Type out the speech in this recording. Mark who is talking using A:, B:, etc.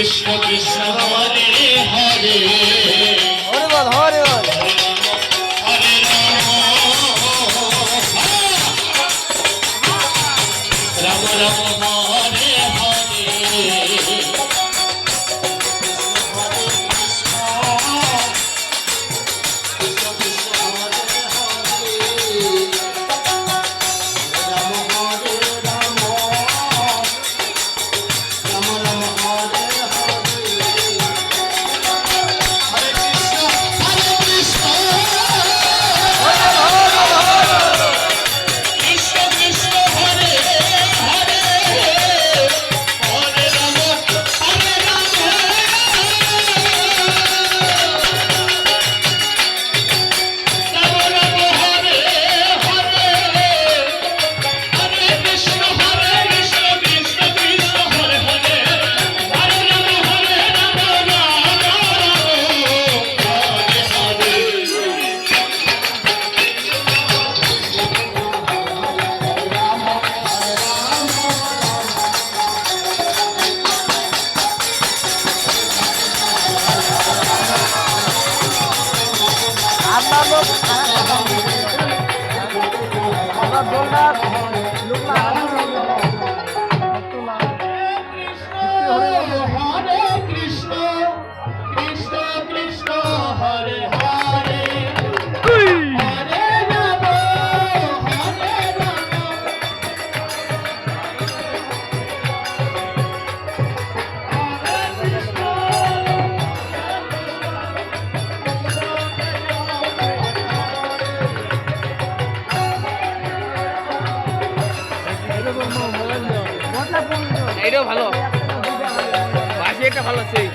A: কৃষ্ণ কৃষ্ণ হরে হরে। হরে
B: বল হরে বল।
A: হরে Ram Ram Ram. I'm
C: এটাও ভালো। বাসি এটা ভালো সেই।